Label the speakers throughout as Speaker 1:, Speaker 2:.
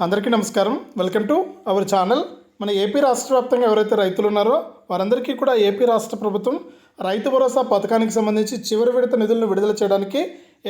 Speaker 1: అందరికీ నమస్కారం. Welcome to our channel. మన ఏపీ రాష్ట్ర వ్యాప్తంగా ఎవరైతే రైతులు ఉన్నారో వారందరికీ కూడా ఏపీ రాష్ట్ర ప్రభుత్వం రైతు భరోసా పథకానికి సంబంధించి చివరి విడత నిధులను విడుదల చేయడానికి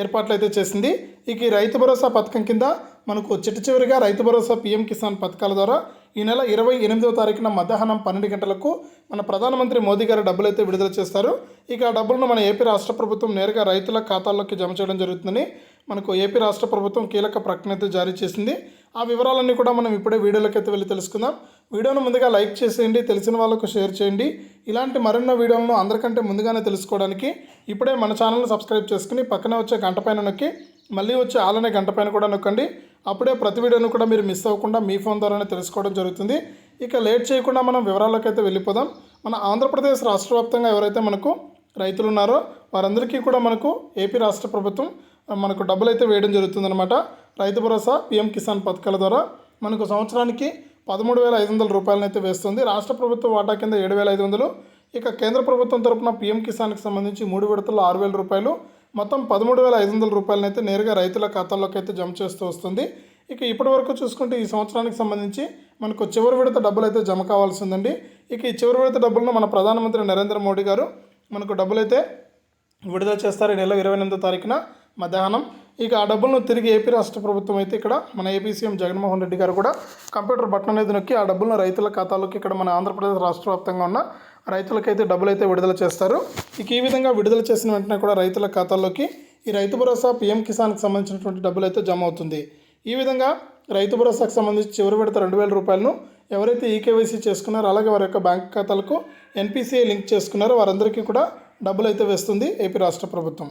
Speaker 1: ఏర్పాట్లు అయితే చేసింది. ఇక ఈ రైతు భరోసా పథకం కింద మనకు చిట్ట చివరిగా రైతు భరోసా పీఎం కిసాన్ పథకాల ద్వారా ఈ నెల ఇరవై ఎనిమిదవ తారీఖున మధ్యాహ్నం పన్నెండు గంటలకు మన ప్రధానమంత్రి మోదీ గారు డబ్బులు అయితే విడుదల చేస్తారు. ఇక ఆ డబ్బులను మన ఏపీ రాష్ట్ర ప్రభుత్వం నేరుగా రైతుల ఖాతాల్లోకి జమ చేయడం జరుగుతుందని మనకు ఏపీ రాష్ట్ర ప్రభుత్వం కీలక ప్రకటన అయితే జారీ చేసింది. ఆ వివరాలన్నీ కూడా మనం ఇప్పుడే వీడియోలోకి అయితే వెళ్ళి తెలుసుకుందాం. వీడియోను ముందుగా లైక్ చేసేయండి తెలిసిన వాళ్ళకు షేర్ చేయండి. ఇలాంటి మరెన్నో వీడియోలను అందరికంటే ముందుగానే తెలుసుకోవడానికి ఇప్పుడే మన ఛానల్ని సబ్స్క్రైబ్ చేసుకుని పక్కనే వచ్చే గంట పైన నొక్కి మళ్ళీ వచ్చే ఆలనే గంట పైన కూడా నొక్కండి. అప్పుడే ప్రతి వీడియోను కూడా మీరు మిస్ అవ్వకుండా మీ ఫోన్ ద్వారానే తెలుసుకోవడం జరుగుతుంది. ఇక లేట్ చేయకుండా మనం వివరాల్లోకి అయితే వెళ్ళిపోదాం. మన ఆంధ్రప్రదేశ్ రాష్ట్ర వ్యాప్తంగా ఎవరైతే మనకు రైతులు ఉన్నారో వారందరికీ కూడా మనకు ఏపీ రాష్ట్ర ప్రభుత్వం మనకు డబ్బులు అయితే వేయడం జరుగుతుందన్నమాట. రైతు భరోసా పిఎం కిసాన్ పథకాల ద్వారా మనకు సంవత్సరానికి పదమూడు వేల ఐదు వందల రూపాయలను అయితే వేస్తుంది. రాష్ట్ర ప్రభుత్వ వాటా కింద ఏడు వేల ఐదు వందలు. ఇక కేంద్ర ప్రభుత్వం తరపున పిఎం కిసాన్కి సంబంధించి మూడు విడతల్లో ఆరు వేల రూపాయలు. మొత్తం పదమూడు వేల ఐదు వందల రూపాయలను అయితే నేరుగా రైతుల ఖాతాల్లోకి అయితే జమ చేస్తూ వస్తుంది. ఇక ఇప్పటి వరకు చూసుకుంటే ఈ సంవత్సరానికి సంబంధించి మనకు చివరి విడత డబ్బులు అయితే జమ కావాల్సి ఉందండి ఇక ఈ చివరి విడత డబ్బులను మన ప్రధానమంత్రి నరేంద్ర మోడీ గారు మనకు డబ్బులైతే విడుదల చేస్తారు ఈ నెల ఇరవై ఎనిమిదో తారీఖున. మధ్యాహ్నం. ఇక ఆ డబ్బులను తిరిగి ఏపీ రాష్ట్ర ప్రభుత్వం అయితే ఇక్కడ మన ఏపీ సీఎం జగన్మోహన్ రెడ్డి గారు కూడా కంప్యూటర్ బటన్ అనేది నొక్కి ఆ డబ్బులను రైతుల ఖాతాలోకి ఇక్కడ మన ఆంధ్రప్రదేశ్ రాష్ట్ర వ్యాప్తంగా ఉన్న రైతులకైతే డబ్బులు అయితే విడుదల చేస్తారు. ఇక ఈ విధంగా విడుదల చేసిన వెంటనే కూడా రైతుల ఖాతాల్లోకి ఈ రైతు భరోసా పీఎం కిసాన్కి సంబంధించినటువంటి డబ్బులు అయితే జమ అవుతుంది. ఈ విధంగా రైతు భరోసాకు సంబంధించి చివరి విడత రెండు వేల రూపాయలను ఎవరైతే ఈకేవైసీ చేసుకున్నారో అలాగే వారి యొక్క బ్యాంక్ ఖాతాలకు ఎన్పిసిఐ లింక్ చేసుకున్నారో వారందరికీ కూడా డబ్బులు అయితే వేస్తుంది ఏపీ రాష్ట్ర ప్రభుత్వం.